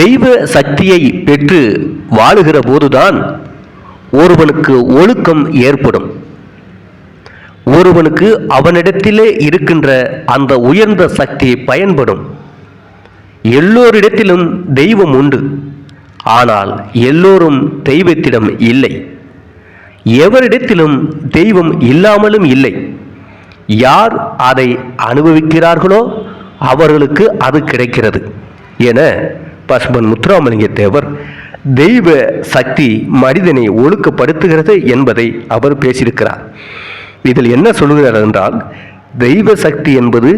தெய்வ சக்தியை பெற்று வாழுகிற போதுதான் ஒருவனுக்கு ஒழுக்கம் ஏற்படும். ஒருவனுக்கு அவனிடத்திலே இருக்கின்ற அந்த உயர்ந்த சக்தி பயன்படும். எல்லோரிடத்திலும் தெய்வம் உண்டு. ஆனால் எல்லோரும் தெய்வத்திடம் இல்லை. எவரிடத்திலும் தெய்வம் இல்லாமலும் இல்லை. யார் அதை அனுபவிக்கிறார்களோ அவர்களுக்கு அது கிடைக்கிறது. என பசுமன் முத்துராமலிங்க தேவர் தெய்வ சக்தி மனிதனை ஒழுக்கப்படுத்துகிறது என்பதை அவர் பேசியிருக்கிறார். இதில் என்ன சொல்கிறார் என்றால் தெய்வ சக்தி என்பது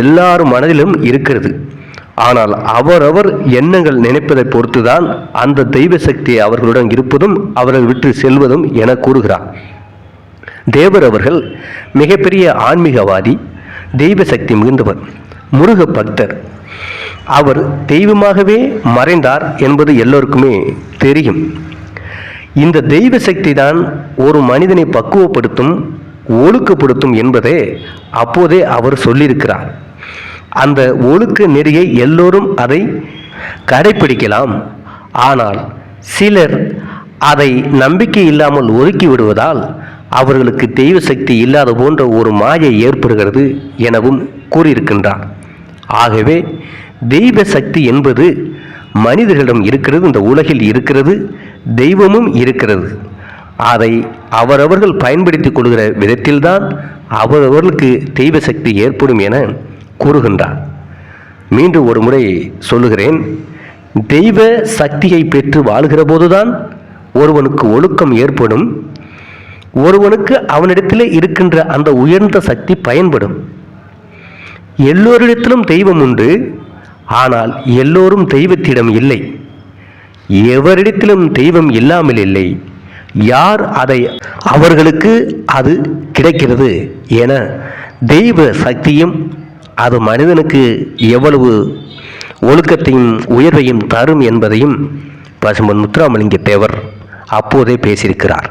எல்லார் மனதிலும் இருக்கிறது. ஆனால் அவரவர் எண்ணங்கள் நினைப்பதை பொறுத்துதான் அந்த தெய்வ சக்தி அவர்களுடன் இருப்பதும் அவர்கள் விட்டு செல்வதும் என கூறுகிறார். தேவர் அவர்கள் மிகப்பெரிய ஆன்மீகவாதி தெய்வ சக்தி மிகுந்தவர் முருக பக்தர். அவர் தெய்வமாகவே மறைந்தார் என்பது எல்லோருக்குமே தெரியும். இந்த தெய்வ சக்தி தான் ஒரு மனிதனை பக்குவப்படுத்தும் ஒழுக்கப்படுத்தும் என்பதை அப்போதே அவர் சொல்லியிருக்கிறார். அந்த ஒழுக்க நெறியை எல்லோரும் அதை கடைபிடிக்கலாம் ஆனால் சிலர் அதை நம்பிக்கை இல்லாமல் ஒதுக்கி விடுவதால் அவர்களுக்கு தெய்வ சக்தி இல்லாத போன்ற ஒரு மாயை ஏற்படுகிறது எனவும் கூறியிருக்கின்றார். ஆகவே தெய்வ சக்தி என்பது மனிதர்களிடம் இருக்கிறது இந்த உலகில் இருக்கிறது தெய்வமும் இருக்கிறது. அதை அவரவர்கள் பயன்படுத்திக் கொள்கிற விதத்தில்தான் அவரவர்களுக்கு தெய்வ சக்தி ஏற்படும் என கூறுகின்றார். மீண்டும் ஒரு முறை சொல்லுகிறேன் தெய்வ சக்தியை பெற்று வாழ்கிற போதுதான் ஒருவனுக்கு ஒழுக்கம் ஏற்படும் ஒருவனுக்கு அவனிடத்தில் இருக்கின்ற அந்த உயர்ந்த சக்தி பயன்படும். எல்லோரிடத்திலும் தெய்வம் உண்டு ஆனால் எல்லோரும் தெய்வத்திடம் இல்லை. எவரிடத்திலும் தெய்வம் இல்லாமல் இல்லை. யார் அதை அவர்களுக்கு அது கிடைக்கிறது என தெய்வ சக்தியும் அது மனிதனுக்கு எவ்வளவு ஒழுக்கத்தையும் உயர்வையும் தரும் என்பதையும் பசுமன் முத்துராமலிங்க தேவர் அப்போதே பேசியிருக்கிறார்.